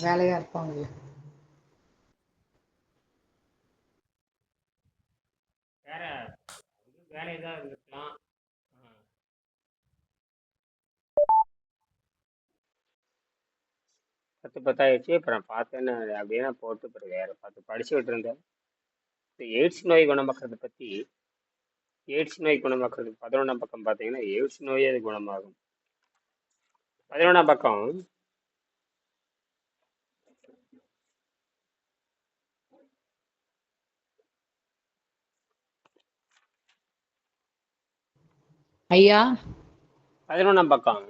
வேலையா இருப்பாங்க வேற வேலை இருக்கலாம் பத்து பத்தாயிடுச்சு அப்புறம் பார்த்தேன்னு அப்படியே நான் போட்டு அப்புறம் வேற பார்த்து படிச்சுக்கிட்டு இருந்தேன் இந்த எய்ட்ஸ் நோய் குணமாக்குறதை பற்றி எய்ட்ஸ் நோய் குணமாக்குறதுக்கு பதினொன்றாம் பக்கம் பார்த்தீங்கன்னா எய்ட்ஸ் நோயே அது குணமாகும். பதினொன்றாம் பக்கம் ஐயா? பதினொன்றாம் பக்கம்.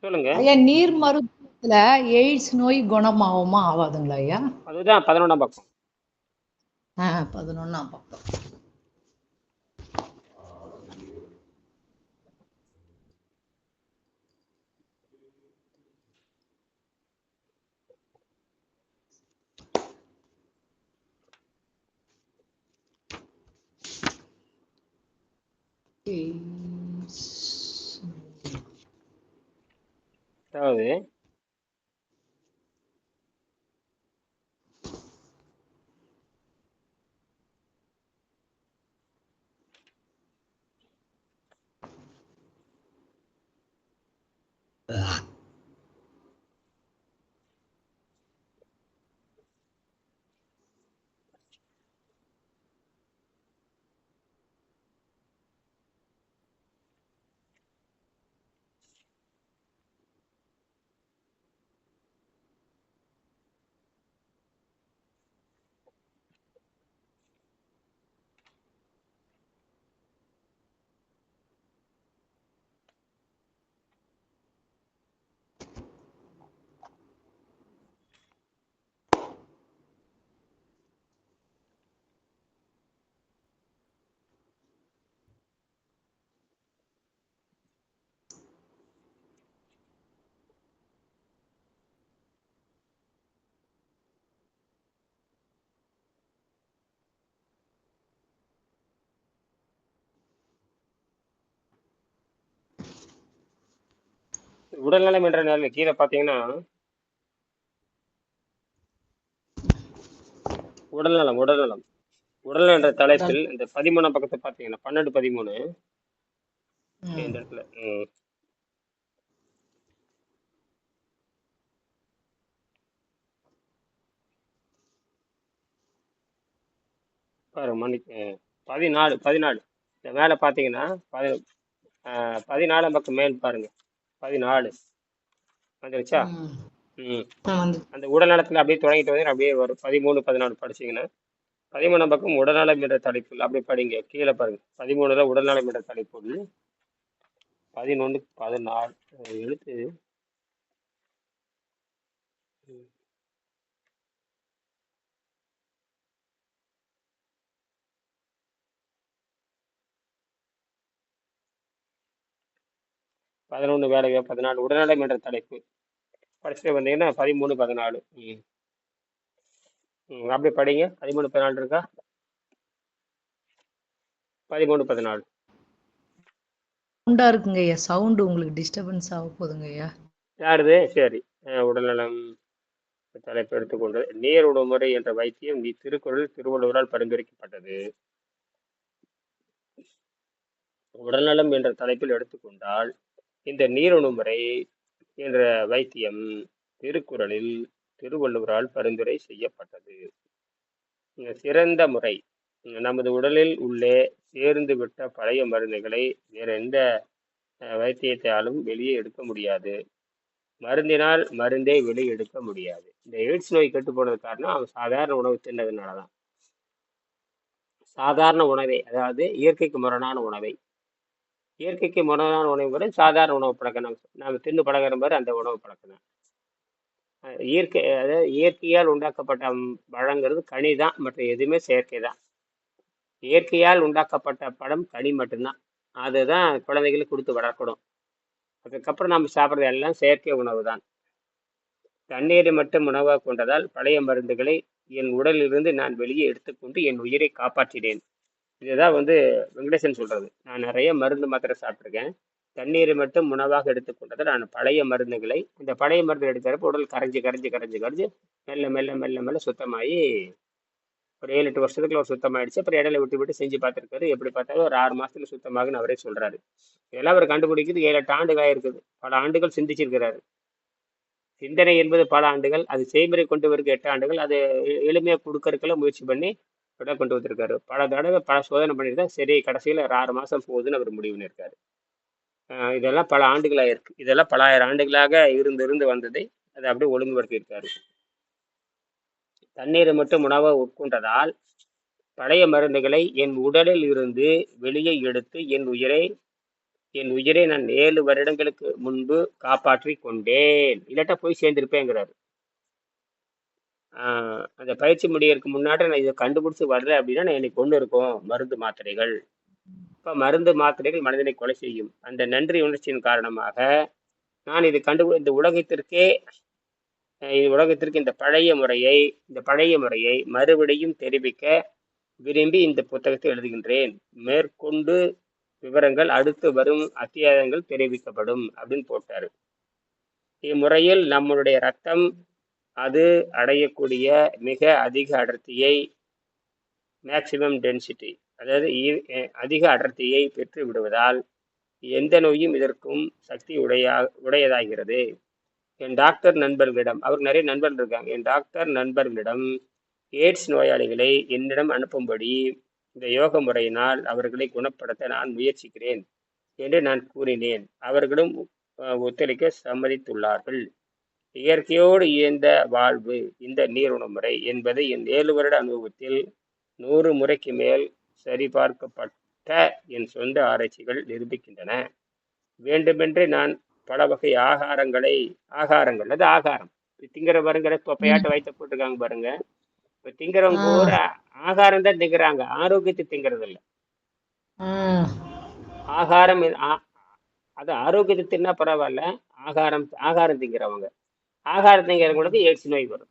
சொல்லுங்க. ஐயா நீர் மருத்துவத்துல எய்ட்ஸ் நோய் குணமாகுமா? ஆகாதுங்களா ஐயா? அதுதான் பதினொன்றாம் பக்கம். பதினொன்னாம் பக்கம். எய்ட்ஸ் அதாவது உடல்நலம் என்ற நிலை கீழே பார்த்தீங்கன்னா உடல்நலம் உடல்நலம் உடல்நலம் என்ற உடல் தலைப்பில் இந்த பதிமூணாம் பக்கத்தை பார்த்தீங்கன்னா பன்னெண்டு பதிமூணு. இந்த இடத்துல பாரு மன்னிக்கு பதினாலு பதினாலு. இந்த மேலே பார்த்தீங்கன்னா பதி பதினாலாம் பக்கம் மேல் பாருங்க. பதினாலு. வந்துருச்சா? ம். அந்த உடல்நலத்தில் அப்படியே தொடங்கிட்டு வந்து அப்படியே ஒரு பதிமூணு பதினாலு படிச்சீங்கன்னா பதிமூணாம் பக்கம் உடல்நலம் என்ற தலைப்பில் அப்படியே படிங்க. கீழே பாருங்க. பதிமூணுல உடல்நலம் என்ற தலைப்புள் பதினொன்று பதினாலு. எழுத்து பதினொன்று வேலை பதினாலு உடல்நலம் என்ற தலைப்பு. படிச்சுட்டு வந்தீங்கன்னா பதிமூணு பதினாலு. ம். அப்படியே படிங்க. பதிமூணு பதினாலு இருக்கா? பதிமூணு பதினாலு. சவுண்டா இருக்குங்க ஐயா. சவுண்டு உங்களுக்கு டிஸ்டர்பன்ஸ் ஆக போகுதுங்க ஐயா. யாருது? சரி. உடல்நலம் தலைப்பு எடுத்துக்கொண்டு. நீர் உணவுமுறை என்ற வைத்தியம் நீ திருக்குறள் திருவள்ளுவரால் பரிந்துரைக்கப்பட்டது. உடல்நலம் என்ற தலைப்பில் எடுத்துக்கொண்டால் இந்த நீரணுமுறை என்ற வைத்தியம் திருக்குறளில் திருவள்ளுவரால் பரிந்துரை செய்யப்பட்டது. சிறந்த முறை நமது உடலில் உள்ளே சேர்ந்து விட்ட பழைய மருந்துகளை வேற எந்த வைத்தியத்தாலும் வெளியே எடுக்க முடியாது. மருந்தினால் மருந்தே வெளியே எடுக்க முடியாது. இந்த எய்ட்ஸ் நோய் கெட்டு போனது காரணம் அவன் சாதாரண உணவு தின்னதுனால தான் சாதாரண உணவை அதாவது இயற்கைக்கு முரணான உணவை இயற்கைக்கு முரணான உணவு சாதாரண உணவு பழக்கம். நம்ம நாம் தின்னு பழகிற மாதிரி அந்த உணவு பழக்கம் தான். இயற்கை அதாவது இயற்கையால் உண்டாக்கப்பட்ட பழங்கிறது கனி தான் மற்ற எதுவுமே செயற்கை தான். இயற்கையால் உண்டாக்கப்பட்ட பழம் கனி மட்டும்தான். அதுதான் குழந்தைகளுக்கு கொடுத்து வளர்க்கணும். அதுக்கப்புறம் நம்ம சாப்பிட்றது எல்லாம் செயற்கை உணவு தான். தண்ணீரை மட்டும் உணவாக கொண்டதால் பழைய மருந்துகளை என் உடலிலிருந்து நான் வெளியே எடுத்துக்கொண்டு என் உயிரை காப்பாற்றினேன். இதுதான் வந்து வெங்கடேசன் சொல்கிறது நான் நிறைய மருந்து மாத்திரை சாப்பிட்ருக்கேன் தண்ணீரை மட்டும் உணவாக எடுத்துக்கொண்டது நான் பழைய மருந்துகளை இந்த பழைய மருந்து எடுக்கிறப்ப உடல் கரைஞ்சி கரைஞ்சி கரைஞ்சி கரைஞ்சி மெல்ல மெல்ல மெல்ல மெல்ல சுத்தமாகி ஒரு ஏழு எட்டு வருஷத்துக்குள்ள ஒரு சுத்தமாயிடுச்சு. அப்புறம் இடையில விட்டு விட்டு செஞ்சு பார்த்துருக்காரு. எப்படி பார்த்தாலும் ஒரு ஆறு மாதத்துல சுத்தமாகுன்னு அவரே சொல்கிறாரு இதெல்லாம் அவர் கண்டுபிடிக்கிறது ஏழு எட்டு ஆண்டுகளாக இருக்குது. பல ஆண்டுகள் சிந்திச்சிருக்கிறாரு. சிந்தனை என்பது பல ஆண்டுகள். அது செய்முறை கொண்டு வருகிற எட்டு ஆண்டுகள். அது எளிமையாக கொடுக்கறதுக்கெல்லாம் முயற்சி பண்ணி விட கொண்டு வந்திருக்காரு. பல தடவை பல சோதனை பண்ணியிருந்தா சரி கடைசியில் ஒரு ஆறு மாதம் போகுதுன்னு அவர் முடிவு பண்ணியிருக்காரு. இதெல்லாம் பல ஆண்டுகளாக இருக்கு. இதெல்லாம் பல ஆயிரம் ஆண்டுகளாக இருந்து இருந்து வந்ததை அதை அப்படியே ஒழுங்குபடுத்தியிருக்காரு. தண்ணீரை மட்டும் உணவாக உட்கொண்டதால் பழைய மருந்துகளை என் உடலில் இருந்து வெளியே எடுத்து என் உயிரை என் உயிரை நான் ஏழு வருடங்களுக்கு முன்பு காப்பாற்றி கொண்டேன். இல்லாட்டா போய் சேர்ந்திருப்பேங்கிறாரு. அந்த பயிற்சி முடியறதுக்கு முன்னாடி நான் இதை கண்டுபிடிச்சி வரல அப்படின்னா நான் எனக்கு கொண்டு இருக்கும் மருந்து மாத்திரைகள். இப்போ மருந்து மாத்திரைகள் மனிதனை கொலை செய்யும். அந்த நன்றி உணர்ச்சியின் காரணமாக நான் இது கண்டு இந்த உலகத்திற்கே உலகத்திற்கு இந்த பழைய முறையை இந்த பழைய முறையை மறுபடியும் தெரிவிக்க விரும்பி இந்த புத்தகத்தை எழுதுகின்றேன். மேற்கொண்டு விவரங்கள் அடுத்து வரும் அத்தியாயங்கள் தெரிவிக்கப்படும் அப்படின்னு போட்டார். இம்முறையில் நம்மளுடைய ரத்தம் அது அடையக்கூடிய மிக அதிக அடர்த்தியை மேக்சிமம் டென்சிட்டி அதாவது அதிக அடர்த்தியை பெற்று விடுவதால் எந்த நோயும் இதற்கும் சக்தி உடையா உடையதாகிறது. என் டாக்டர் நண்பர்களிடம் அவர் நிறைய நண்பர்கள் இருக்காங்க. என் டாக்டர் நண்பர்களிடம் எய்ட்ஸ் நோயாளிகளை என்னிடம் அனுப்பும்படி இந்த யோக முறையினால் அவர்களை குணப்படுத்த நான் முயற்சிக்கிறேன் என்று நான் கூறினேன். அவர்களும் ஒத்துழைக்க சம்மதித்துள்ளார்கள். இயற்கையோடு இயந்த வாழ்வு இந்த நீருணவு முறை என்பதை என் ஏழு வருட அனுபவத்தில் நூறு முறைக்கு மேல் சரிபார்க்கப்பட்ட என் சொந்த ஆராய்ச்சிகள் நிரூபிக்கின்றன. வேண்டுமென்றே நான் பல வகை ஆகாரங்களை ஆகாரங்கள் அது ஆகாரம். திங்கிற பாருங்கிற தொப்பையாட்ட வயிற்ற போட்டிருக்காங்க பாருங்க. இப்ப திங்கிறவங்க. பூரா ஆகாரம் தான் திங்கிறாங்க. ஆரோக்கியத்தை திங்கிறது இல்ல. ஆகாரம் அது ஆரோக்கியத்தை தின்னா பரவாயில்ல. ஆகாரம் ஆகாரம் திங்கிறவங்க. ஆகாரம் திங்கிறவங்களுக்கு எய்ட்ஸ் நோய் வரும்.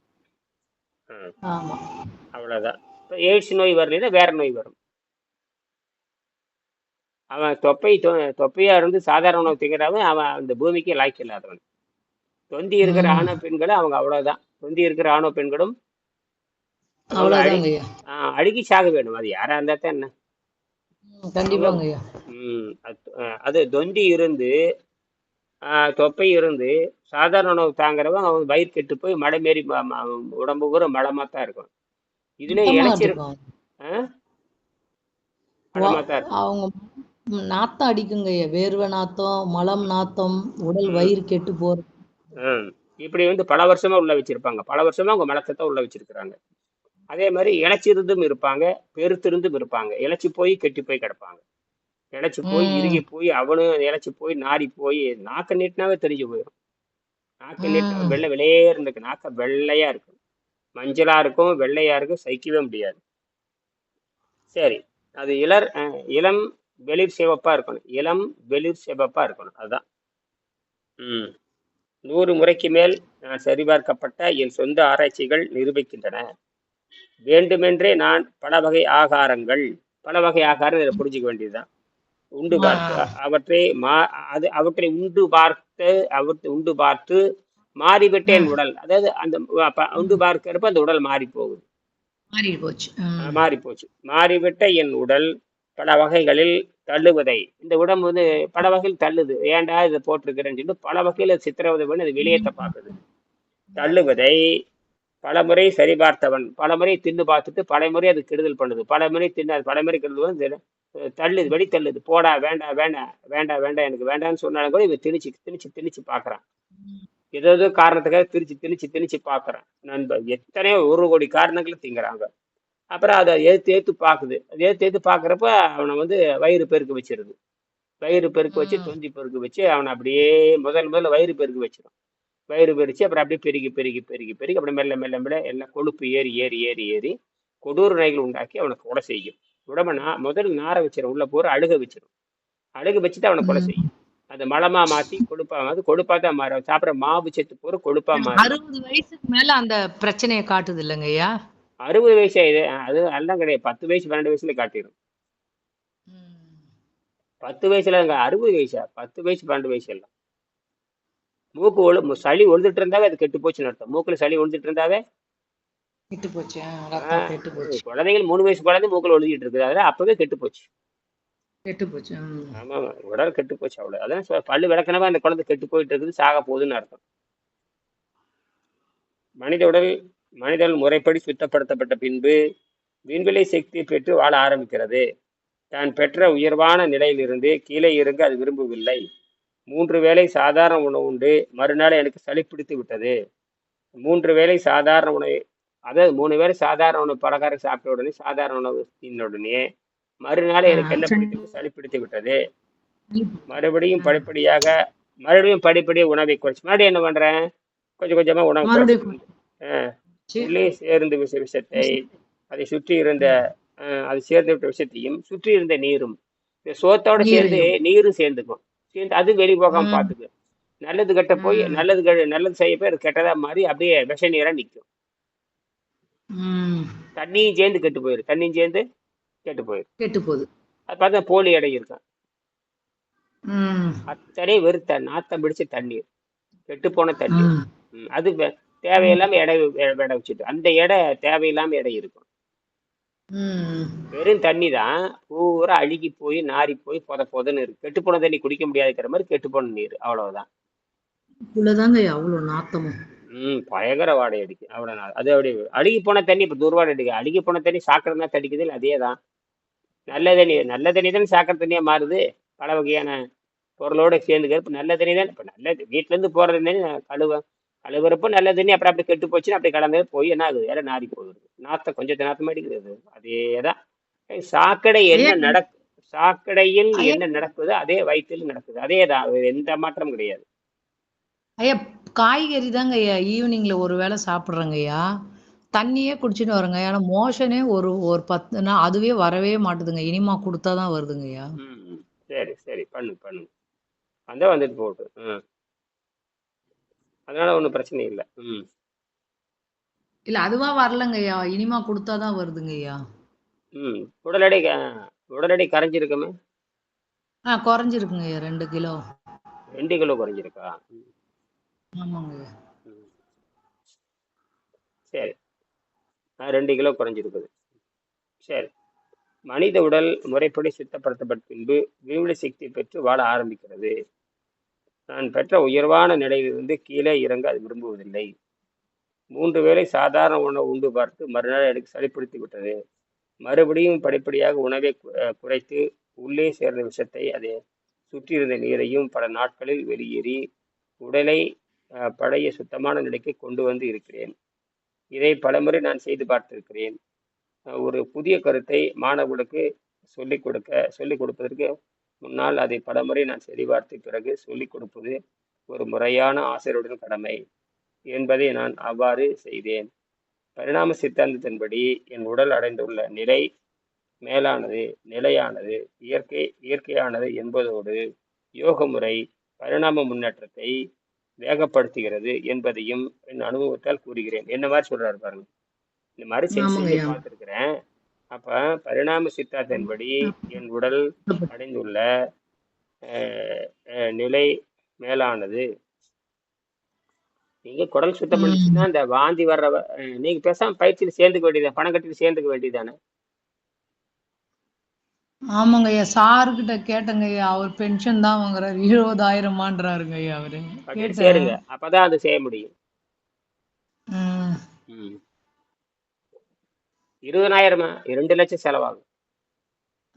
அவ்வளவுதான். இப்போ எய்ட்ஸ் நோய் வரலைன்னா வேற நோய் வரும். அவன் தொப்பை தொ- தொப்பையா இருந்து சாதாரண உணவு திங்கிறவன் அவன் அந்த பூமிக்கு லாய்க்கு இல்லாதவன். தொந்தி இருக்கிற ம். ஆணவ பெண்களை அவங்க அவ்வளவுதான். தொந்தி இருக்கிற ஆணவ பெண்களும் அழுகி சாக வேணும் அது யாரா இருந்தா தான் என்ன? கண்டிப்பாங்க அது தொந்தி இருந்து தொப்பை இருந்து சாதாரண உணவு தாங்குறவன் அவன் வயிறு கெட்டு போய் மடை மாரி உடம்பு பூரா மலமா தான் இருக்கும். இதுல இருக்கும் அவங்க நாத்தம் அடிக்குங்க வேர்வை நாத்தம் மலம் நாத்தம் உடல் வயிறு கெட்டு போறது. இப்படி வந்து பல வருஷமா உள்ள வச்சிருப்பாங்க. பல வருஷமா அவங்க மலத்தை உள்ள வச்சிருக்கிறாங்க. அதே மாதிரி இளைச்சிருந்தும் இருப்பாங்க பெருத்திருந்தும் இருப்பாங்க. இளைச்சி போய் கெட்டி போய் கிடப்பாங்க. இளைச்சி போய் இறுகி போய் அவனும் இளைச்சி போய் நாரி போய் நாக்க நீட்டினாவே தெரிஞ்சு போயிடும் நாக்க நீட்டினா வெள்ளை வெளியேறு இருக்கு நாக்க வெள்ளையா இருக்கும். மஞ்சளா இருக்கும் வெள்ளையா இருக்கும் சகிக்கவே முடியாது. சரி அது இளர் இளம் வெளிர் சிவப்பா இருக்கணும். இளம் வெளிர் சிவப்பா இருக்கணும். அதுதான் ம். நூறு முறைக்கு மேல் அஹ், சரிபார்க்கப்பட்ட என் சொந்த ஆராய்ச்சிகள் நிரூபிக்கின்றன. வேண்டுமென்றே நான் பல வகை ஆகாரங்கள் பல வகை ஆகாரம் இதை புரிஞ்சுக்க வேண்டியதுதான். உண்டு பார்த்து. அவற்றை மா அது அவற்றை உண்டு பார்த்து அவற்றை உண்டு பார்த்து மாறிவிட்ட என் ம். உடல். அதாவது அந்த உண்டு. பார்க்கிறப்ப அந்த உடல் மாறி போகுது. மாறி போச்சு. மாறி போச்சு. மாறிவிட்ட என் உடல் பல வகைகளில் தள்ளுவதை. இந்த உடம்பு வந்து பல வகையில் தள்ளுது. ஏன்டா இதை போட்டிருக்கிறேன்னு சொல்லிட்டு பல வகையில சித்திரவதை பண்ணி அது வெளியேற்ற பார்க்குது. தள்ளுவதை பலமுறை சரிபார்த்தவன் பலமுறை தின்னு பார்த்துட்டு பலமுறை அது கெடுதல் பண்ணுது. பலமுறை தின்னு அது பலமுறை கெடுதல் வந்து அஹ் தள்ளுது வெடி தள்ளுது. போடா வேண்டாம் வேண்டாம் வேண்டாம் வேண்டாம் எனக்கு வேண்டாம்னு சொன்னாலும் கூட இவன் திணிச்சு திணிச்சு திணிச்சு பார்க்கறான். ஏதோ ஏதோ காரணத்துக்காக திணிச்சு திணிச்சு திணிச்சு பார்க்கறான். நண்பர் எத்தனையோ ஒரு கோடி காரணங்கள் திங்குறாங்க. அப்புறம் அதை எடுத்து எடுத்து பார்க்குது. அதை எடுத்து எடுத்து பார்க்குறப்ப அவனை வந்து வயிறு பெருக்க வச்சிருது. வயிறு பெருக்க வச்சு தொந்தி பெருக்க வச்சு அவனை அப்படியே முதல் முதல்ல வயிறு பெருக்க வச்சிடும் வயிறு பெருச்சு அப்புறம் அப்படியே பெருகி பெருகி பெருகி பெருகி அப்புறம் மெல்ல மெல்ல மெல்ல எல்லாம் கொழுப்பு ஏறி ஏறி ஏறி ஏறி கொடூர நோய்கள் உண்டாக்கி அவனை கொலை செய்யும். உடம்பை நா முதல் நார வச்சிடும் உள்ள பூரா அழுக வச்சிடும் அழுக வச்சுட்டு அவனை கொலை. செய்யும். அதை மலமா மாத்தி கொழுப்பா மாத்தி கொழுப்பா தான் மாறும் சாப்பிட்ற மாவு சத்து பூரா கொழுப்பா மாறி. அறுபது வயசுக்கு மேல அந்த பிரச்சனையை காட்டுது இல்லைங்க ஐயா? அறுபது வயசு ஆயிடு அது எல்லாம் கிடையாது. பத்து வயசு பன்னெண்டு வயசுல காட்டிடும். பத்து வயசுல அறுபது வயசா? பத்து வயசு பன்னெண்டு வயசு எல்லாம். மூக்கு ஒழு சளி ஒழுதுட்டு இருந்தாவே அது கெட்டு போச்சுன்னு அர்த்தம். மூக்குல சளி ஒழுதுட்டு இருந்தாவே கெட்டு போச்சு கெட்டு போச்சு குழந்தைகள் மூணு வயசு குழந்தை மூக்குல ஒழுதிட்டு இருக்குது. அதெல்லாம் அப்பவே கெட்டு போச்சு கெட்டு போச்சு. ஆமா. உடல் கெட்டு போச்சு அவ்வளவு அதான் பல்லு விளக்கணவே அந்த குழந்தை கெட்டு போயிட்டு இருக்குது சாக போகுதுன்னு அர்த்தம். மனித உடல் மனித உடல் முறைப்படி சுத்தப்படுத்தப்பட்ட பின்பு விண்வெளி சக்தி பெற்று வாழ ஆரம்பிக்கிறது. தான் பெற்ற உயர்வான நிலையிலிருந்து கீழே இறங்க அது விரும்பவில்லை. மூன்று வேளை சாதாரண உணவு உண்டு. மறுநாள் எனக்கு சளி பிடித்து விட்டது. மூன்று வேளை சாதாரண உணவு அதாவது மூணு வேளை சாதாரண உணவு பலகாரம் சாப்பிட்ட உடனே சாதாரண உணவு தின்ன உடனே மறுநாள் எனக்கு என்ன பிடித்து சளி பிடித்து விட்டது. மறுபடியும் படிப்படியாக மறுபடியும் படிப்படியாக உணவை குறைச்சு மறுபடியும் என்ன பண்றேன்? கொஞ்சம் கொஞ்சமா உணவு. உள்ளே சேர்ந்து விஷ விஷத்தை அதை சுற்றி இருந்த அது சேர்ந்து விட்ட விஷத்தையும் சுற்றி இருந்த நீரும் இந்த சோத்தோட சேர்ந்து நீரும் சேர்ந்துக்கும். சேர்ந்து அது வெளி போகாம ம். பார்த்துக்கு. நல்லது கெட்ட போய். நல்லது நல்லது செய்ய போய் அது கெட்டதா மாறி அப்படியே விஷ நீரா நிற்கும். தண்ணியும் சேர்ந்து கெட்டு போயிடும் தண்ணியும் சேர்ந்து கெட்டு போயிடும் கெட்டு போகுது. அது பார்த்தா போலி ம். அத்தனை வெறுத்த நாத்தம் பிடிச்ச தண்ணீர். கெட்டு போன தண்ணீர். அது தேவையில்லாம எடை எடை வச்சுட்டு. அந்த எடை தேவையில்லாம எடை இருக்கும். வெறும் தண்ணி தான் பூரா அழுகி போய் நாறி போய் பொத பொதன்னு இருக்கு. கெட்டு போன தண்ணி குடிக்க முடியாதுங்கிற மாதிரி கெட்டு போன நீர். அவ்வளவுதான். உள்ளதாங்க அவ்வளவு நாத்தமும். ம் பயங்கர வாடை அடிக்கு. அவ்வளோ அது அப்படி அழுகி போன தண்ணி இப்போ துர்வாடை அடிக்கு. அழுகி போன தண்ணி சாக்கடை தான் தடிக்குது இல்லை அதே தான். நல்ல தண்ணி நல்ல தண்ணி தானே சாக்கடை தண்ணியாக மாறுது. பல வகையான பொருளோட சேர்ந்துக்கிறது இப்போ நல்ல தண்ணி தான். இப்போ நல்ல வீட்டிலேருந்து போகிற தண்ணி கழுவ கழுவுறப்போ நல்ல தண்ணி அப்புறம் அப்படி கெட்டு போச்சுன்னா அப்படி கலந்து போய் என்ன ஆகுது? எல்லாம் நாரி போகுது. நாத்தம் கொஞ்சம் நாத்தம் அடிக்குது அது. தான். சாக்கடை என்ன நடக்கு சாக்கடையில். என்ன நடக்குதோ அதே வயிற்றில் நடக்குது. அதே தான். வேற எந்த மாற்றமும் கிடையாது. ஐயா காய்கறி தாங்க ஐயா. ஈவினிங்ல ஒரு வேளை சாப்பிட்றேங்க ஐயா. தண்ணியே குடிச்சிட்டு வரேங்க ஆனா மோஷனே ஒரு ஒரு பத்து நாள் அதுவே வரவே மாட்டுதுங்க. இனிமா கொடுத்தா தான் வருதுங்க ஐயா. சரி சரி. பண்ணு பண்ணு. அந்த வந்துட்டு போகுது ம் அதனால ஒன்றும் பிரச்சனை இல்லை. ம். இல்ல அதுவா வரலங்க ஐயா. இனிமா கொடுத்தா தான் வருதுங்க ஐயா. ம். உடல் எடை க- உடல் எடை கரைஞ்சிருக்குமே ஆ குறைஞ்சிருக்குங்க ஐயா. ரெண்டு கிலோ. ரெண்டு கிலோ குறைஞ்சிருக்கா. சரி. ஆ ரெண்டு கிலோ குறைஞ்சிருக்குது. சரி. மனித உடல் முறைப்படி சுத்தப்படுத்தப்பட்ட பின்பு விண்வெளி சக்தி பெற்று வாழ ஆரம்பிக்கிறது. நான் பெற்ற உயர்வான நிலையிலிருந்து கீழே இறங்க அது விரும்புவதில்லை. மூன்று வேளை சாதாரண உணவு உண்டு பார்த்து மறுநாள் எனக்கு சளிப்பிடித்து விட்டது மறுபடியும் படிப்படியாக உணவை குறைத்து உள்ளே சேர்ந்த விஷத்தை அதை சுற்றியிருந்த நீரையும் பல நாட்களில் வெளியேறி உடலை பழைய சுத்தமான நிலைக்கு கொண்டு வந்து இருக்கிறேன். இதை பலமுறை நான் செய்து பார்த்திருக்கிறேன். ஒரு புதிய கருத்தை மாணவர்களுக்கு சொல்லிக் கொடுக்க சொல்லிக் கொடுப்பதற்கு முன்னால் அதை பலமுறை நான் சரிபார்த்த பிறகு சொல்லிக் கொடுப்பது ஒரு முறையான ஆசிரியருடன் கடமை என்பதை நான் அவ்வாறு செய்தேன். பரிணாம சித்தாந்தத்தின்படி என் உடல் அடைந்துள்ள நிலை மேலானது நிலையானது இயற்கை இயற்கையானது என்பதோடு யோக முறை பரிணாம முன்னேற்றத்தை வேகப்படுத்துகிறது என்பதையும் என் அனுபவத்தால் கூறுகிறேன். என்ன மாதிரி சொல்றாரு பாருங்க. இந்த மாதிரி செஞ்சு. பார்த்துருக்கிறேன். அப்ப பரிணாம சித்தாந்தத்தின்படி என் உடல் அடைந்துள்ள நிலை மேலானது. நீங்க குடல் சுத்தம் பண்ணிச்சுன்னா இந்த வாந்தி வர்ற நீங்க பேசாம பயிற்சியில் சேர்ந்துக்க வேண்டியது பணம் கட்டிட்டு சேர்ந்துக்க வேண்டியதானே ஆமாங்க ஐயா சாருக்கிட்ட கேட்டங்க ஐயா. அவர் பென்ஷன் தான் வாங்குறாரு. இருபதாயிரமான்றாருங்க ஐயா அவரு. சேருங்க. அப்பதான் அது செய்ய முடியும். ம். ம். இருபதனாயிரமா ரெண்டு லட்சம் செலவாகும்.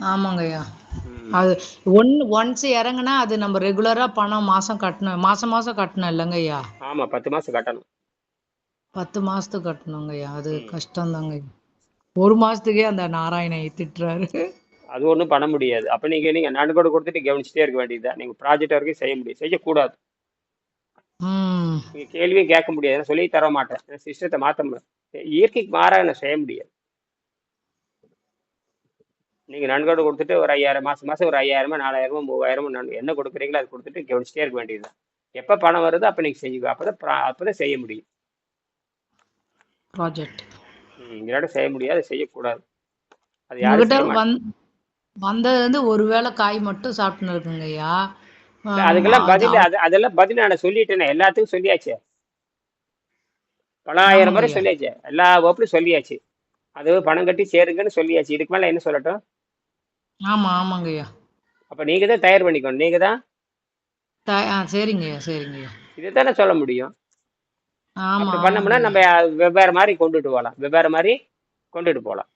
ஆமாங்க ஐயா. ம். அது ஒன் ஒன்ஸ் இறங்குனா அது நம்ம ரெகுலரா பணம் மாசம் கட்டணும். மாசம் மாசம் கட்டணும் இல்லைங்க ஐயா? ஆமா பத்து மாசம் கட்டணும். பத்து மாசத்துக்கு கட்டணுங்க ஐயா. அது. கஷ்டம் தாங்க ஒரு மாசத்துக்கே அந்த நாராயணை திட்டுறாரு. அது ஒண்ணும் பண்ண முடியாது. அப்ப நீங்க நீங்க நன்கொடை கொடுத்துட்டு கவனிச்சுட்டே இருக்க வேண்டியதுதான் நீங்க ப்ராஜெக்ட் வரைக்கும் செய்ய முடியும் செய்யக்கூடாது. ம். நீங்க கேள்வியும் கேட்க முடியாது. சொல்லி தர மாட்டேன். சிஸ்டத்தை மாத்த முடியும் இயற்கைக்கு மாறாக நான் செய்ய முடியாது. நீங்க நன்கொடை கொடுத்துட்டு ஒரு ஐயாயிரம் மாசம் மாசம் ஒரு ஐயாயிரமோ நாலாயிரமோ மூவாயிரமோ நன் என்ன கொடுக்குறீங்களோ அது கொடுத்துட்டு கவனிச்சுட்டே இருக்க வேண்டியதுதான் எப்ப பணம் வருதோ அப்ப நீங்க செஞ்சுக்கோ அப்பதான் ப்ரா- அப்பதான் செய்ய முடியும். ப்ராஜெக்ட் இல்லாட்டி செய்ய முடியாது செய்யக்கூடாது. அது யாரும் உங்ககிட்ட செய்ய மாட்டாங்க. வந் வந்ததுலேருந்து ஒரு வேளை காய் மட்டும் சாப்பிட்டுன்னு இருக்குங்கய்யா இல்ல, அதுக்கெல்லாம் அது பதில் அது அதெல்லாம் பதில் நான் சொல்லிட்டேனே எல்லாத்துக்கும் சொல்லியாச்சு. பல ஆயிரம் முறை சொல்லியாச்சு எல்லா வகுப்புலையும் சொல்லியாச்சு. அது பணம் கட்டி சேருங்கன்னு சொல்லியாச்சு இதுக்கு மேல என்ன சொல்லட்டும்? ஆமாம் ஆமாங்கய்யா. அப்ப நீங்க தான் தயார் பண்ணிக்கணும் நீங்க தான்? த ஆ சரிங்கய்யா சரிங்கய்யா. இதை தானே சொல்ல முடியும்? அப்படி பண்ணோம்னா நம்ம வெவ்வேறு மாதிரி கொண்டுட்டு போகலாம் வெவ்வேறு மாதிரி கொண்டுட்டு போகலாம்.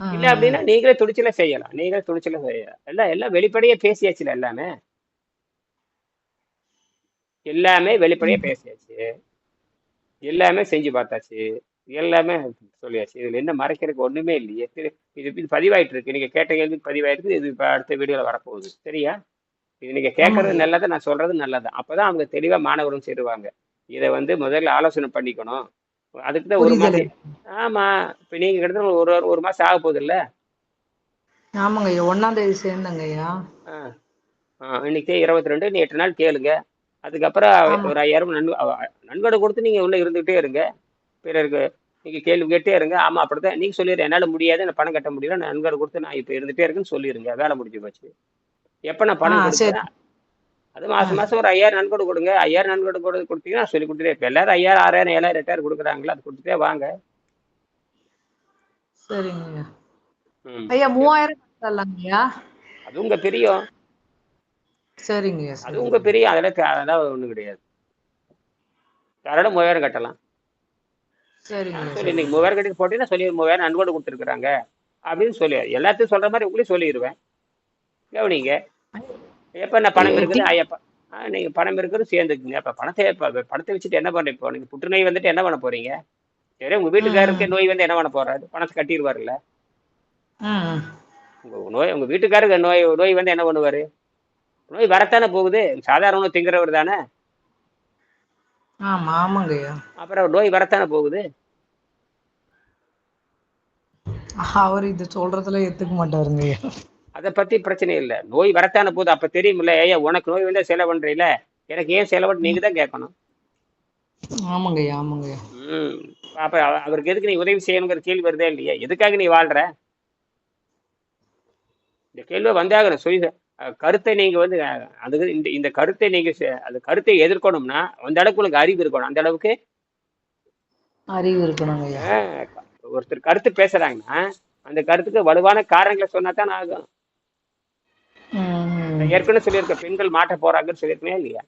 இல்ல அப்படின்னா நீங்களே துடிச்சல செய்யலாம். நீங்களே துடிச்சல செய்யலாம். எல்லாம் எல்லாம் வெளிப்படையா பேசியாச்சுல எல்லாமே. எல்லாமே வெளிப்படையா பேசியாச்சு. எல்லாமே செஞ்சு பார்த்தாச்சு. எல்லாமே சொல்லியாச்சு. இதுல என்ன மறைக்கிறதுக்கு ஒண்ணுமே இல்லையே. சரி, இது இது பதிவாயிட்டு இருக்கு நீங்க கேட்ட கேள்வி பதிவாயிருக்கு. இது இப்ப அடுத்த வீடியோல வரப்போகுது. சரியா? இது நீங்க கேட்கறது. நல்லது நான் சொல்றது நல்லது. அப்பதான் அவங்க தெளிவா மாணவரும் சேருவாங்க. இதை வந்து முதல்ல ஆலோசனை பண்ணிக்கணும். அதுக்கு தான் ஒரு மாசம். ஆமா. இப்ப நீங்க கிட்டத்தட்ட ஒரு ஒரு- மாசம் ஆக போகுது இல்ல ஆமாங்கய்யா ஒன்றாம் தேதி சேர்ந்தங்கய்யா ஆ. ஆ, இன்னைக்கு இருபத்தி ரெண்டு நீ எட்டு நாள் கேளுங்க. அதுக்கப்புறம். ஒரு ஐயாயிரம் நன்கு நன்கொடை கொடுத்து நீங்க உள்ள இருந்துகிட்டே இருங்க. பிறருக்கு நீங்க கேள்வி கேட்டே இருங்க. ஆமா அப்படித்தான். நீங்க சொல்லிடுறேன். என்னால முடியாது. நான் பணம் கட்ட முடியல. நான் நன்கொடை கொடுத்து நான் இப்ப இருந்துட்டே இருக்கேன்னு சொல்லிருங்க வேலை முடிஞ்சு போச்சு. எப்ப நான் பணம் அது மாசம் மாசம் ஒரு ஐயாயிரம் நன்கொடை கொடுங்க. ஐயாயிரம் நன்கொடை கொடு கொடுத்தீங்கன்னா சொல்லி கொடுத்துட்டே இப்ப எல்லாரும் ஐயாயிரம் ஆறாயிரம் ஏழாயிரம் எட்டாயிரம் கொடுக்குறாங்களா அது கொடுத்துட்டே வாங்க. சரிங்கய்யா. ம். ஐயா மூவாயிரம் அது உங்க பிரியம். சரிங்கய்யா அது உங்க பிரியம். அதெல்லாம் அதெல்லாம் ஒண்ணும் கிடையாது. தாராளம் மூவாயிரம் கட்டலாம்? சரி இன்னைக்கு மூவாயிரம் கட்டி போட்டீங்கன்னா சொல்லி மூவாயிரம் நன்கொடை கொடுத்துருக்குறாங்க. அப்படின்னு சொல்லி எல்லாத்தையும் சொல்ற மாதிரி உங்களையும் சொல்லிடுவேன் கவனிங்க. எப்ப நான் பணம் இருக்குது ஐயப்பா. நீங்க பணம் இருக்குது சேர்ந்துக்குங்க. அப்ப பணத்தை பணத்தை வச்சுட்டு என்ன பண்ண இப்போ நீங்க புற்றுநோய் வந்துட்டு என்ன பண்ண போறீங்க? சரி உங்க வீட்டுக்காரருக்கு நோய் வந்து என்ன பண்ண போறாரு? பணத்தை கட்டிடுவாருல்ல உங்க நோய் உங்க வீட்டுக்காரருக்கு நோய் நோய் வந்து என்ன பண்ணுவாரு? நோய் வரத்தானே போகுது? சாதாரண திங்கிறவர் தானே? அப்புறம் நோய் வரத்தானே போகுது? அவர் இது சொல்றதுல ஏத்துக்க மாட்டாருங்கய்யா. அதை பத்தி பிரச்சனை இல்லை. நோய் வரத்தானே போகுது. அப்ப தெரியுமில்ல. ஐயா உனக்கு நோய் வந்தா செலவு பண்றீல எனக்கு ஏன் செலவு நீங்க தான் கேட்கணும். ஆமாங்கய்யா ஆமாங்கய்யா ம். அப்ப அவ- அவருக்கு எதுக்கு நீ உதவி செய்யணுங்கிற கேள்வி வருதே இல்லையா? எதுக்காக நீ வாழ்ற? இந்த கேள்வி வந்தாகணும். சொல்லி கருத்தை நீங்க வந்து அது இந்த இந்த கருத்தை நீங்க அந்த கருத்தை எதிர்க்கணும்னா அந்த அளவுக்கு உங்களுக்கு அறிவு இருக்கணும். அந்த அளவுக்கு? அறிவு அஹ், ஒருத்தர் கருத்து பேசுறாங்கன்னா அந்த கருத்துக்கு வலுவான காரணங்களை சொன்னா தான் ஆகும். ஏற்கனவே சொல்லியிருக்க பெண்கள் மாட்ட போறாங்கன்னு சொல்லியிருக்கேன் இல்லையா?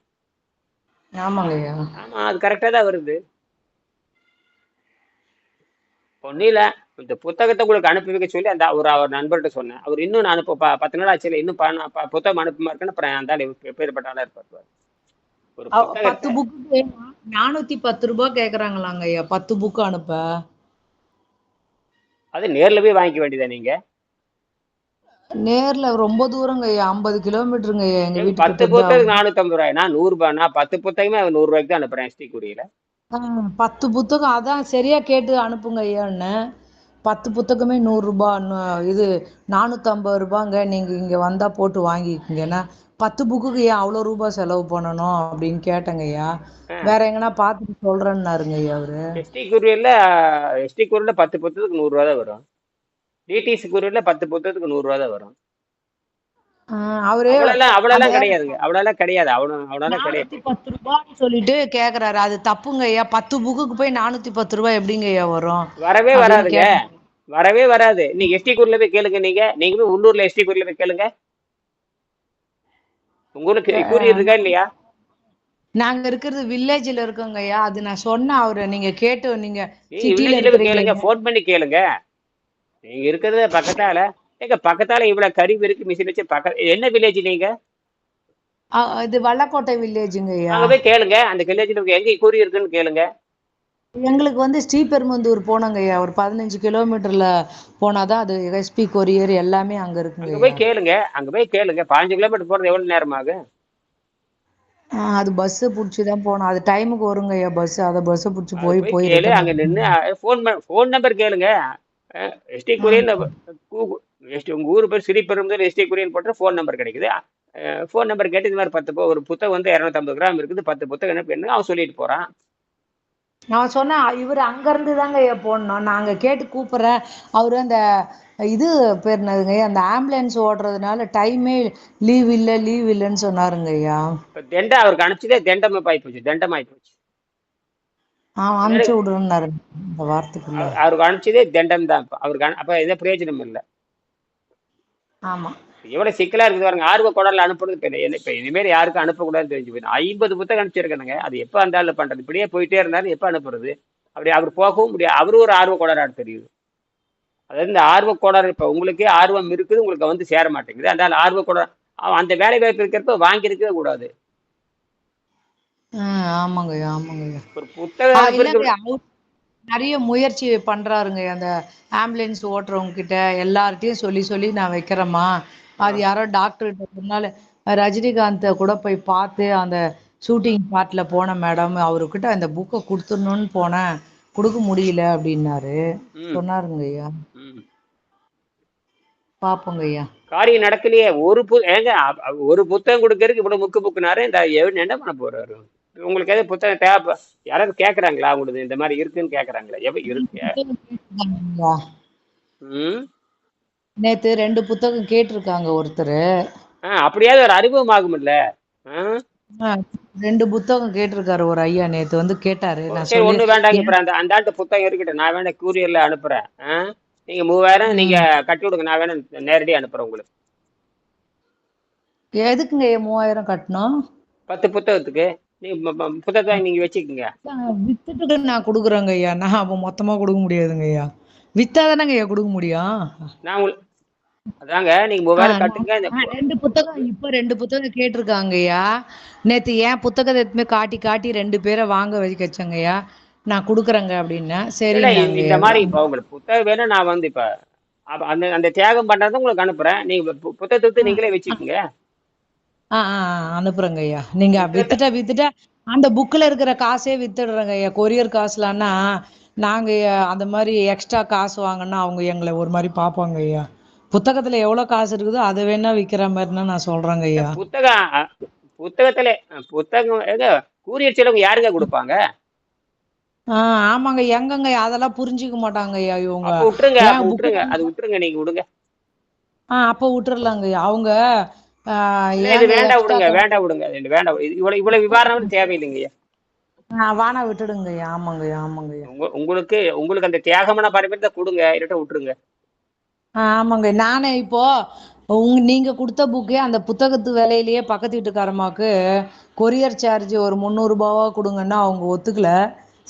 ஆமாங்கய்யா. ஆமா அது கரெக்டா தான் வருது. இல்லை இந்த புத்தகத்தை உங்களுக்கு அனுப்பி வைக்க சொல்லி அந்த ஒரு அவர் நண்பர்கிட்ட சொன்னேன். அவர் இன்னும் நான் அனுப்ப ப- பத்து நாள் ஆச்சு இன்னும் புத்தகம் அனுப்புமா இருக்குன்னு அப்புறம் அந்த எப்பேற்பட்ட ஆளா இருப்பார் பத்து புக்கு நானூத்தி பத்து ரூபாய் கேக்குறாங்களாங்க ஐயா பத்து புக்கு அனுப்ப. அது நேர்ல போய் வாங்கிக்க வேண்டியதா நீங்க? நேர்ல ரொம்ப தூரங்க ஐம்பது கிலோமீட்டருங்க எங்க பத்து புத்தகத்துக்கு நானூத்தம்பது ரூபாய் நான் நூறு ரூபாய் நான் பத்து புத்தகமே நூறு ரூபாய்க்கு தான் அனுப்புறேன் எஸ்டி குறியில பத்து புத்தகம் அதான் சரியா கேட்டு அனுப்புங்க ஐயான்னு பத்து புத்தகமே நூறு ரூபாய் நு- இது நானூத்தம்பது ரூபாங்க நீங்க இங்க வந்தா போட்டு வாங்கிக்கோங்கன்னா பத்து புக்குக்கு ஏன் அவ்வளோ ரூபாய் செலவு பண்ணணும் அப்படின்னு கேட்டேங்க ஐயா வேற எங்கன்னா பார்த்துட்டு சொல்றேன்னாருங்க ஐயா அவரு எஸ்டி குறியில எஸ்டி குறியில பத்து புத்தகத்துக்கு நூறு ரூபா தான் வரும். டிடிசி குறியில பத்து புத்தகத்துக்கு நூறு ரூபா தான் வரும். அவரே அந்த- கிடையாதுங்க. அவ்வளோலாம் கிடையாது. அவ்வளோ அவ்வளோலாம் கிடையாது. பத்து ரூபான்னு சொல்லிட்டு கேக்குறாரு. அது தப்புங்க ஐயா. பத்து புக்குக்கு போய் நானூத்தி பத்து ரூபாய் எப்படிங்க ஐயா வரும்? வரவே வராதுங்க. வரவே வராது. நீங்க எஸ்டி போய் கேளுங்க நீங்க. நீங்க போய் உள்ளூர்ல எஸ்டி குறியில போய் கேளுங்க. உங்களுக்கு கூறி இருக்கா இல்லையா? நாங்க இருக்கிறது வில்லேஜ்ல இருக்கோங்க ஐயா. அது நான் சொன்னேன் அவரு நீங்க கேட்டு நீங்க கேளுங்க. ஃபோன் பண்ணி கேளுங்க. நீங்க இருக்கிறது பக்கத்தால. ஏங்க பக்கத்தால இவ்வளவு கருவி இருக்கு மிஷின் வச்சு பக்க என்ன வில்லேஜ் நீங்க? இது வல்லக்கோட்டை வில்லேஜுங்க அங்க போய் கேளுங்க. அந்த வில்லேஜ்ல எங்க கூறி இருக்குன்னு கேளுங்க. எங்களுக்கு வந்து ஸ்ரீபெரும்புதூர் போனோங்க ஐயா. ஒரு பதினஞ்சு கிலோமீட்டர்ல போனாதான் அது எஸ்பி கொரியர் எல்லாமே அங்க இருக்குங்க அங்க போய் கேளுங்க. அங்க போய் கேளுங்க. பதினஞ்சு கிலோமீட்டர் போறது எவ்வளவு நேரம் ஆகும்? அது பஸ் புடிச்சு தான் போனோம் அது டைமுக்கு வருங்க ஐயா பஸ் அத பஸ் புடிச்சு போய் போய் அங்க நின்று ஃபோன் ஃபோன் நம்பர் கேளுங்க. எஸ்டி குரியன் எஸ்டி உங்க ஊர் பேர் ஸ்ரீபெரும்புதூர் எஸ்டி குரியன் போட்டு ஃபோன் நம்பர் கிடைக்குது. ஃபோன் நம்பர் கேட்டு இந்த மாதிரி பத்து பு- ஒரு புத்தகம் வந்து இரநூத்தம்பது கிராம் இருக்குது. பத்து புத்தகம் என்ன பண்ணு அவன் சொல்லிட்டு போறான். நான் சொன்னேன் இவர் அங்க இருந்து தாங்க போடணும் நாங்க கேட்டு கூப்பிடுறேன். அவரு அந்த இது பேர் என்னதுங்க அந்த ஆம்புலன்ஸ் ஓடுறதுனால டைமே லீவ் இல்ல லீவ் இல்லைன்னு சொன்னாருங்க ஐயா. இப்போ தெண்டம் அவருக்கு அனுப்பிச்சதே தெண்டம் ஆகி போச்சு தண்டம் ஆகி போச்சு. அனுப்பிச்சு விடுறேன்னாரு. இந்த வாரத்துக்குள்ள. அவர்- அவருக்கு அனுப்பிச்சதே தண்டம் தான் அவருக்கு அப்ப எந்த பிரயோஜனம் இல்லை. ஆமா. எவ்வளவு சிக்கலா இருக்குது பாருங்க. ஆர்வ குடல் அனுப்புறது இப்போ இனிமேல் யாருக்கும் அனுப்பக்கூடாதுன்னு தெரிஞ்சு போயிடும் ஐம்பது புத்தகம் அனுப்பிச்சிருக்கணுங்க அது எப்போ அந்த பண்றது? இப்படியே போயிட்டே இருந்தாலும் எப்போ அனுப்புறது? அப்படி அவர் போகவும் முடியாது. அவரும் ஒரு ஆர்வ கோளாறாக தெரியுது. அதாவது இந்த ஆர்வ கோளாறு இப்போ உங்களுக்கே ஆர்வம் இருக்குது. உங்களுக்கு வந்து சேர மாட்டேங்குது. அந்த ஆர்வ கோளாறு அந்த வேலை வாய்ப்பு இருக்கிறப்ப வாங்கியிருக்கவே கூடாது. ஆ, ஆமாங்க ஐயா ஆமாங்க ஐயா ஒரு புத்தகம் நிறைய முயற்சி பண்றாருங்க. அந்த ஆம்புலன்ஸ் ஓட்டுறவங்க கிட்ட எல்லார்ட்டையும் சொல்லி சொல்லி நான் வைக்கிறேம்மா. அது யாரோ டாக்டர் கிட்ட சொன்னால ரஜினிகாந்தை கூட போய் பார்த்து அந்த ஷூட்டிங் ஸ்பாட்ல போனேன் மேடம் அவர்கிட்ட அந்த புக்கை கொடுத்துடணும்னு போனேன். கொடுக்க முடியல அப்படின்னாரு. சொன்னாருங்க ஐயா. பாப்போங்க ஐயா காரியம் நடக்கலையே. ஒரு ஏங்க ஒரு புத்தகம் கொடுக்கறதுக்கு இவ்வளவு முக்கு புக்குனாரு இந்த என்ன பண்ண போறாரு? உங்களுக்கு எதாவது புத்தகம் தேவை யாராவது கேக்குறாங்களா உங்களுக்கு? இந்த மாதிரி இருக்குன்னு கேக்குறாங்களா. எவ இருக்கு. ம்? நேத்து ரெண்டு புத்தகம் கேட்டிருக்காங்க ஒருத்தர். அப்படியாவது ஒரு அறிமுகம் ஆகும்ல. ஆ? ரெண்டு புத்தகம் கேட்டிருக்காரு ஒரு ஐயா நேத்து வந்து கேட்டாரு. நான் சரி ஒண்ணு வேண்டாங்க அந்த அந்த ஆண்டு புத்தகம் இருக்கட்டும். நான் வேணா கூரியர்ல அனுப்புறேன். நீங்க மூவாயிரம் நீங்க கட்டி விடுங்க. நான் வேணா நேரடியாக அனுப்புறேன் உங்களுக்கு. எதுக்குங்க மூவாயிரம் கட்டணும்? பத்து புத்தகத்துக்கு. புத்தகத்தை நீங்க வச்சுக்கோங்க. வித்துட்டு நான் கொடுக்குறேங்க ஐயா. நான் அப்ப மொத்தமா கொடுக்க முடியாதுங்க ஐயா. வித்தாதானங்க ஐயா கொடுக்க முடியும்? நான் அதாங்க நீங்க மூவாயிரம் கட்டுங்க ரெண்டு புத்தகம் இப்ப ரெண்டு புத்தகம் கேட்டிருக்காங்க ஐயா. நேத்து ஏன் புத்தகத்தை எதுவுமே காட்டி காட்டி ரெண்டு பேரை வாங்க வச்சேங்க ஐயா. நான் கொடுக்குறேங்க அப்படின்னா. சரி இந்த- மாதிரி இப்போ உங்களுக்கு புத்தகம் வேணும் நான் வந்து இப்ப அந்த அந்த தியாகம் பண்றதை உங்களுக்கு அனுப்புறேன். நீங்க புத்தகத்தை நீங்களே வச்சுக்கோங்க. அனுப்புறேங்க ஐயா நீங்க வித்துட்டா வித்துட்டா அந்த புக்ல இருக்கிற காசே வித்துடுறேங்க ஐயா கொரியர் காசுலான்னா நாங்க அந்த மாதிரி எக்ஸ்ட்ரா காசு வாங்கினா அவங்க எங்களை ஒரு மாதிரி பார்ப்பாங்க ஐயா புத்தகத்துல எவ்வளவு காசு இருக்குதோ அதை வேணா விக்கிற மாதிரினா நான் சொல்றேங்க ஐயா புத்தகம் புத்தகத்துல புத்தகம் கூரியர் செலவு யாருங்க கொடுப்பாங்க? ஆ ஆமாங்க எங்கங்க அதெல்லாம் புரிஞ்சுக்க மாட்டாங்க ஐயா இவங்க விட்டுருங்க விட்டுருங்க அது விட்டுருங்க நீங்க விடுங்க ஆ அப்ப விட்டுறலாங்க அவங்க வேண்டாம் விடுங்க வேண்டாம் விடுங்க வேண்டாம் இவ்வளவு இவ்வளவு விவாரணம் தேவையில்லைங்க ஆ, வானா விட்டுடுங்க ஐயா ஆமாங்க ஐயா ஆமாங்க ஐயா உங்க உங்களுக்கு உங்களுக்கு அந்த தியாகமான பரம்பரை கொடுங்க இல்லாட்ட விட்டுருங்க. ஆமாங்க நானே இப்போ உங்க நீங்க கொடுத்த புக்கே அந்த புத்தகத்து விலையிலேயே பக்கத்து வீட்டுக்காரமாக்கு கொரியர் சார்ஜ் ஒரு முந்நூறு ரூபாவா கொடுங்கன்னா அவங்க ஒத்துக்கல.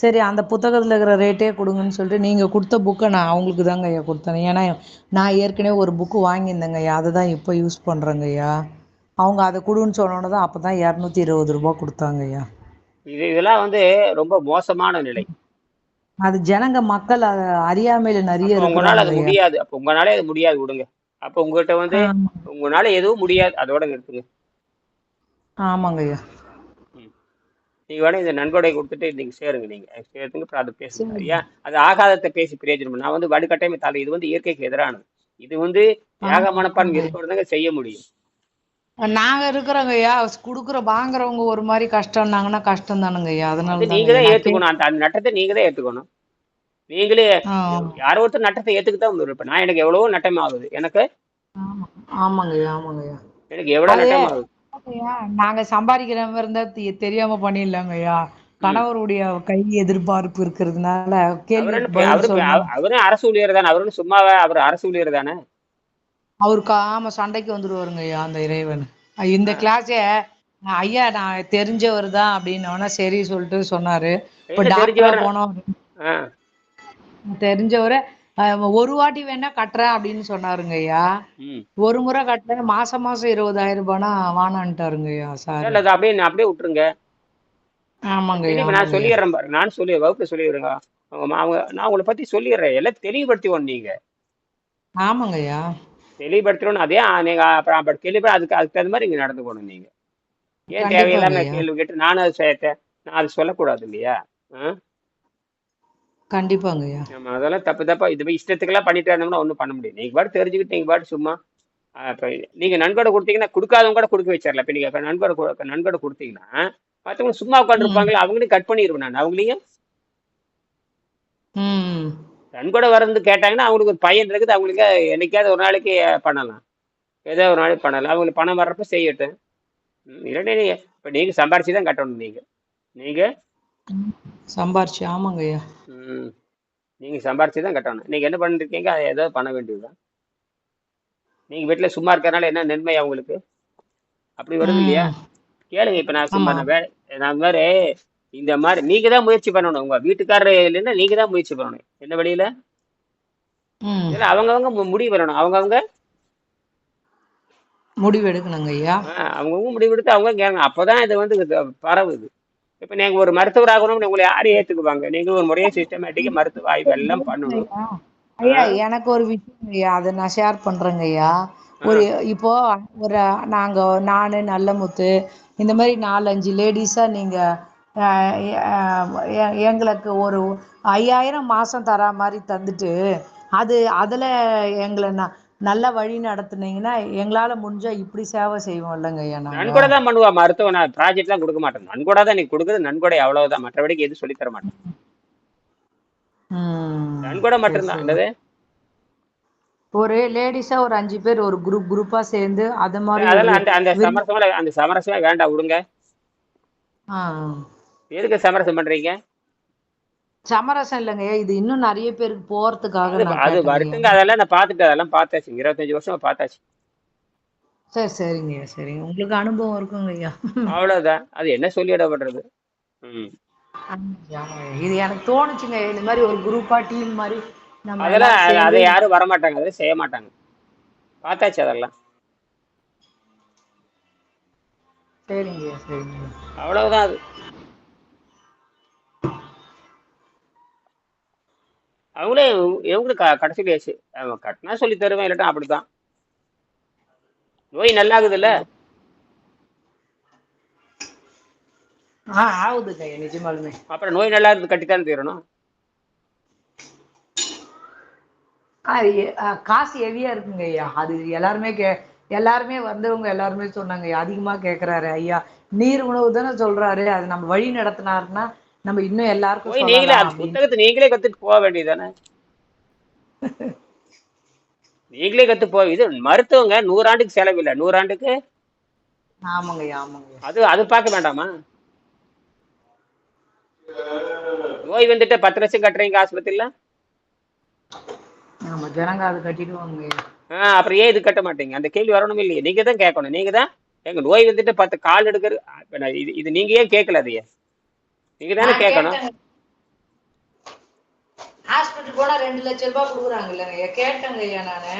சரி அந்த புத்தகத்துல இருக்கிற ரேட்டே கொடுங்கன்னு சொல்லிட்டு நீங்க கொடுத்த புக்கை நான் அவங்களுக்கு தாங்க ஐயா கொடுத்தேன். ஏன்னா நான் ஏற்கனவே ஒரு புக்கு வாங்கியிருந்தேங்க ஐயா. அதை தான் இப்போ யூஸ் பண்றேங்க ஐயா. அவங்க அதை கொடுன்னு சொன்னோன்னு தான் அப்போ தான் இரநூத்தி இருபது ரூபா கொடுத்தாங்க ஐயா. இது இதெல்லாம் வந்து ரொம்ப மோசமான நிலை. அது ஜனங்க மக்கள் அறியாமையில நிறைய உங்களால அது முடியாது. அப்ப உங்களால அது முடியாது விடுங்க. அப்ப உங்ககிட்ட வந்து. உங்களால எதுவும் முடியாது. அதோட நிறுத்துங்க ஆமாங்க ஐயா. நீங்க வேணா இந்த நன்கொடை கொடுத்துட்டு நீங்க சேருங்க நீங்க. சேர்த்துங்க அப்புறம் அதை பேசுங்க ஏன் அது ஆகாதத்தை பேசி பிரயோஜனம். நான் வந்து வலுக்கட்டாயமே தலை இது வந்து இயற்கைக்கு எதிரானது. இது வந்து தியாக மனப்பான்மை இருக்கிறதாங்க செய்ய முடியும். நாங்க இருக்கிறோங்க ஐயா. குடுக்குற வாங்குறவங்க ஒரு மாதிரி கஷ்டம்னாங்கன்னா கஷ்டம் தானுங்க ஐயா. அது அதனால நீங்க தான் ஏத்துக்கணும். அந்த அந்த நட்டத்தை நீங்க தான் ஏத்துக்கணும். நீங்களே யாரோ ஒருத்தர் நட்டத்தை ஏத்துக்கு தான் இப்ப நான் எனக்கு எவ்வளவோ நட்டம் ஆகுது. எனக்கு ஆமாங்க ஆமாங்க எனக்கு எவ்வளவு நட்டம் ஆகுது. ஐயா, நாங்க சம்பாதிக்கிற மாதிரி இருந்தா தெ- தெரியாம பண்ணிடலாங்க ஐயா கணவருடைய கை எதிர்பார்ப்பு இருக்கிறதுனால கேள்வி என்ன பதில் சொல்லணும். அவரும் அரசு ஊழியர் தானே அவரும் சும்மாவே அவர் அரசு ஊழியர் தானே? அவருக்கு ஆமா சண்டைக்கு வந்துருவாருங்க ஐயா அந்த இறைவன். அஹ் இந்த கிளாஸே ஐயா நான் தெரிஞ்சவர் தான் அப்படின்னோன்னா சரி சொல்லிட்டு சொன்னாரு. இப்ப டாக்டரா தெரிஞ்சவர். போனோம். ஆ. தெரிஞ்சவரை ஒரு வாட்டி வேணா கட்டுறேன் அப்படின்னு சொன்னாருங்க ஐயா. ஒரு முறை கட்டுறேன். மாசம் மாசம் இருபதாயிரம் ரூபாய்னா வானான்ட்டாருங்க ஐயா சார். அது அப்படியே அப்படியே விட்டுருங்க. ஆமாங்க நான். சொல்லிடுறேன் பாருங்க நான் சொல்லி வகுப்புல சொல்லிடுறேங்க. அவங்க நான் உங்களை பத்தி சொல்லிடுறேன். எல்லாம் தெளிவுபடுத்திவோம் நீங்க. ஆமாங்க ஐயா. தெளிவுபடுத்தணும் அதே நீங்க அப்புறம் கேள்வி அதுக்கு அதுக்கு தகுந்த மாதிரி நீங்க நடந்துக்கணும் நீங்க. ஏன் தேவையில்லாம. கேள்வி கேட்டு நானும் அது நான் அது சொல்லக்கூடாது இல்லையா? ஆ? கண்டிப்பாங்க ஐயா நம்ம அதெல்லாம் தப்பு தப்பா. இது இஷ்டத்துக்கெல்லாம் பண்ணிட்டு இருந்தோம்னா ஒன்றும் பண்ண முடியாது. நீங்க பாட்டு தெரிஞ்சுக்கிட்டு நீங்க பாட்டு சும்மா இப்ப நீங்க நன்கொடை கொடுத்தீங்கன்னா கொடுக்காதவங்க கூட கொடுக்க வச்சிடலாம். இப்ப நீங்க கொடு- நன்கொடை கொடுத்தீங்கன்னா மற்றவங்க சும்மா உட்காந்துருப்பாங்களே அவங்களையும் கட் பண்ணிடுவேன் நான். அவங்களையும்? நன்கொடை வரந்து கேட்டாங்கன்னா அவங்களுக்கு ஒரு பையன் இருக்குது. அவங்களுக்கு என்னைக்காவது ஒரு நாளைக்கு பண்ணலாம். ஏதோ ஒரு நாளைக்கு பண்ணலாம். அவங்களுக்கு பணம் வர்றப்ப செய்யட்டும். இல்லைன்னா நீங்க இப்போ நீங்கள் சம்பாரிச்சு தான் கட்டணும் நீங்கள் நீங்கள் சம்பாரிச்சு ஆமாங்க ஐயா. ம். நீங்கள் சம்பாரிச்சு தான் கட்டணும். நீங்கள் என்ன பண்ணிருக்கீங்க அதை ஏதோ பண்ண வேண்டியதுதான். நீங்கள் வீட்டில் சும்மா இருக்கறனால என்ன நன்மை அவங்களுக்கு? அப்படி வருது இல்லையா? கேளுங்க இப்போ நான் சும்மா நான் மாதிரி இந்த மாதிரி நீங்கள் தான் முயற்சி பண்ணணும். உங்கள் வீட்டுக்காரர் இல்லைன்னா நீங்கள் தான் முயற்சி பண்ணணும். என்ன வழியில்? அவங்கவங்க முடிவு பண்ணணும் அவங்கவங்க? முடிவு எடுக்கணுங்க ஐயா. அவங்கவங்க முடிவு எடுத்து அவங்க கேட்கணும் அப்போ தான் இது வந்து பரவுது. இப்போ நீங்கள் ஒரு மருத்துவர் ஆகணும்னு உங்களை யாரும் ஏற்றுக்குவாங்க நீங்கள் ஒரு முறையாக சிஸ்டமேட்டிக்காக மருத்துவ ஆய்வு எல்லாம் பண்ணணும். ஐயா எனக்கு ஒரு விஷயம் ஐயா அதை நான் ஷேர் பண்றேங்க ஐயா. ஒரு இப்போ ஒரு நாங்க நானு நல்லமுத்து இந்த மாதிரி நாலஞ்சு லேடிஸா நீங்க எங்களுக்கு ஒரு ஐயாயிரம் மாசம் தரா மாதிரி தந்துட்டு அது அதுல எங்களை ந- நல்ல வழி நடத்துனீங்கன்னா எங்களால முடிஞ்சா இப்படி சேவை செய்வோம் இல்லைங்க ஐயா நன்கொடை தான் பண்ணுவா மருத்துவ நான் ப்ராஜெக்ட்லாம் கொடுக்க மாட்டேன். நன்கொடை தான் நீ கொடுக்குறது நன்கொடை அவ்வளவுதான். மற்றபடிக்கு எதுவும் சொல்லித் தர மாட்டேன். நன்கொடை மட்டும்தான். என்னது? ஒரு லேடிஸா ஒரு அஞ்சு பேர் ஒரு குரூப் குரூப்பா சேர்ந்து அது மாதிரி அதெல்லாம் அந்த அந்த சமரசமா அந்த சமரசமே வேண்டாம் விடுங்க. எதுக்கு சமரசம் பண்றீங்க? சமரசம் இல்லைங்க. இது இன்னும் நிறைய பேருக்கு போறதுக்காக அது அது வருட்டுங்க அதெல்லாம் நான் பார்த்துட்டு அதெல்லாம் பார்த்தாச்சு. இருபத்தஞ்சு வருஷமா பார்த்தாச்சு. சரி சரிங்க சரிங்க. உங்களுக்கு அனுபவம் இருக்குங்க ஐயா. அவ்வளவுதான். அது என்ன சொல்லிட பண்றது. இது எனக்கு தோணுச்சுங்க. இந்த மாதிரி ஒரு குரூப்பா டீம் மாதிரி நம்ம அதெல்லாம் அது- அதை யாரும் வரமாட்டாங்க. அதெல்லாம் செய்ய மாட்டாங்க. பார்த்தாச்சு அதெல்லாம். சரிங்க ஐயா சரிங்க. அவ்வளவுதான் அது. அவங்களே எவங்களுக்கு க- கடைசியில் ஏசு அவன் கட்டினா சொல்லி தருவேன் இல்லாட்டா அப்படித்தான். நோய் நல்லாகுதுல்ல? ஆ ஆகுதுங்க ஐயா நிஜமாலுமே. அப்புறம் நோய் நல்லா இருந்து கட்டித்தான் தீரணும். காசு ஹெவியா இருக்குங்க ஐயா. அது எல்லாருமே கே எல்லாருமே வந்தவங்க எல்லாருமே சொன்னாங்க அதிகமா கேக்குறாரு ஐயா. நீர் உணவு தானே சொல்றாரு. அது நம்ம வழி நடத்தினாருன்னா நம்ம இன்னும் எல்லாருக்கும் நீங்களே அந்த புத்தகத்தை நீங்களே கத்துட்டு போக வேண்டியதானே நீங்களே கத்து போ இது மருத்துவங்க நூறாண்டுக்கு செலவில்லை. நூறாண்டுக்கு? ஆமாங்க ஆமாங்க. அது அது பார்க்க வேண்டாமா? நோய் வந்துட்டு பத்து லட்சம் கட்டுறீங்க ஆஸ்பத்திரியில? ஆமா ஜனங்க அதை கட்டிடுவாங்க. ஐயா ஆ, அப்புறம் ஏன் இது கட்ட மாட்டீங்க? அந்த கேள்வி வரணும் இல்லையே? நீங்க தான் கேட்கணும். நீங்க தான் எங்க நோய் வந்துட்டு பத்து கால் எடுக்கிறது இது இது நீங்க ஏன் கேட்கல அதையே? நீங்க தானே கேட்கணும். ஹாஸ்பிட்டல் போனா ரெண்டு லட்சம் ரூபாய் கொடுக்குறாங்க இல்லைங்க. ஐயா கேட்டேங்க ஐயா நானு.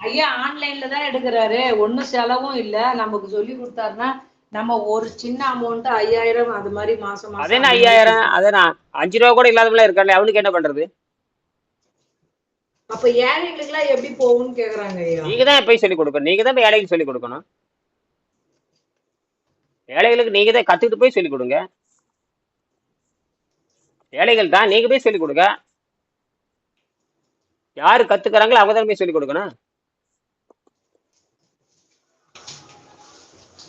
ஐயா ஆன்லைன்ல தான் எடுக்கிறாரு. ஒன்றும் செலவும் இல்ல. நமக்கு சொல்லி கொடுத்தாருன்னா நம்ம ஒரு சின்ன அமௌண்ட் ஐயாயிரம் அது மாதிரி மாசம் அது ஐயாயிரம்? அதை அஞ்சு ரூபா கூட இல்லாதவங்களா இருக்காங்களே அவனுக்கு என்ன பண்றது? அப்ப ஏழைகளுக்கு எல்லாம் எப்படி போகும்னு கேக்குறாங்க நீங்க தான் போய் சொல்லி கொடுக்கணும். நீங்க தான் ஏழைக்கு சொல்லி கொடுக்கணும். ஏழைகளுக்கு நீங்க தான் கத்துக்கிட்டு போய் சொல்லி கொடுங்க. ஏழைகள் தான் நீங்க போய் சொல்லி கொடுங்க. யாரு கத்துக்கிறாங்களோ அவங்க தான் போய் சொல்லி கொடுக்கணும்.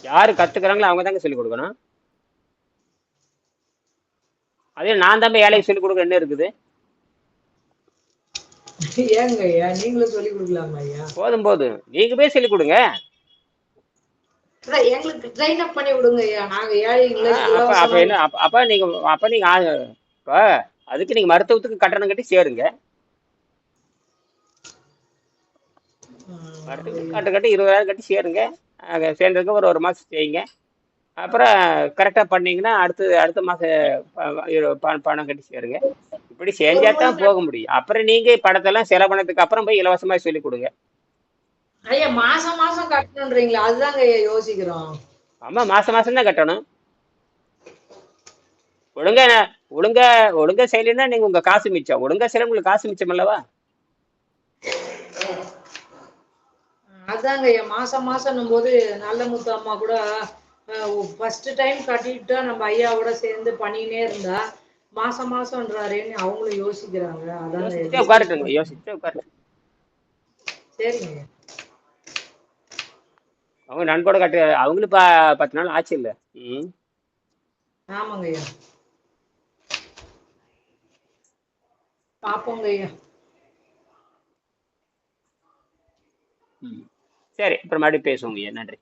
யாரு கத்துக்கிறாங்களோ அவங்க தாங்க சொல்லி கொடுக்கணும். அதே நான் தான் போய் ஏழைக்கு சொல்லி கொடுக்க என்ன இருக்குது? ஏங்க ஐயா நீங்களும் சொல்லி கொடுக்கலாமா ஐயா? போதும் போதும். நீங்க போய் சொல்லி கொடுங்க. எங்களுக்கு ட்ரெயின் அப் பண்ணி விடுங்க நாங்க ஏழைகளை ஆ, அப்ப என்ன அப்ப நீங்க அப்ப நீங்க இப்ப அதுக்கு நீங்க மருத்துவத்துக்கு கட்டணம் கட்டி சேருங்க. கட்டணம் கட்டி இருபதாயிரம் கட்டி சேருங்க. அங்க சேர்ந்ததுக்கு ஒரு ஒரு மாசம் செய்யுங்க. அப்புறம் கரெக்டா பண்ணீங்கன்னா அடுத்து அடுத்த ப- பணம் கட்டி சேருங்க. இப்படி செஞ்சா தான் போக முடியும். அப்புறம் நீங்க படத்தெல்லாம் செலவு பண்ணதுக்கு அப்புறம் போய் இலவசமா சொல்லி கொடுங்க. ஐயா மாசம் மாசம் கட்டணுன்றீங்களா அதுதாங்க யோசிக்கிறோம். ஆமா மாசம் மாசம் தான் கட்டணும். ஒழுங்கா ஒழுங்கா ஒழுங்கா செய்யலைன்னா நீங்க உங்க காசு மிச்சம். ஒழுங்கா செய்யல உங்களுக்கு காசு மிச்சம் அல்லவா அதாங்க மாசம் மாசம் போது நல்ல முத்து அம்மா கூட ஃபர்ஸ்ட் டைம் கட்டிட்டா நம்ம ஐயாவோட சேர்ந்து பண்ணினே இருந்தா மாசம் மாசம்ன்றாரேன்னு அவங்களும் யோசிக்கிறாங்க. டிஸ்கஸ் உட்காரட்டுங்க யோசிச்சுட்டே உட்காரட்டு. சரிங்க. அவங்க நன்கொடை கட்டு அவங்களும் ப பத்து நாள் ஆச்சு இல்ல? ம். ஆமாங்க ஐயா. பார்ப்போங்க ஐயா. சரி அப்புறம் மறுபடியும் பேசுவோங்க ஐயா. நன்றி.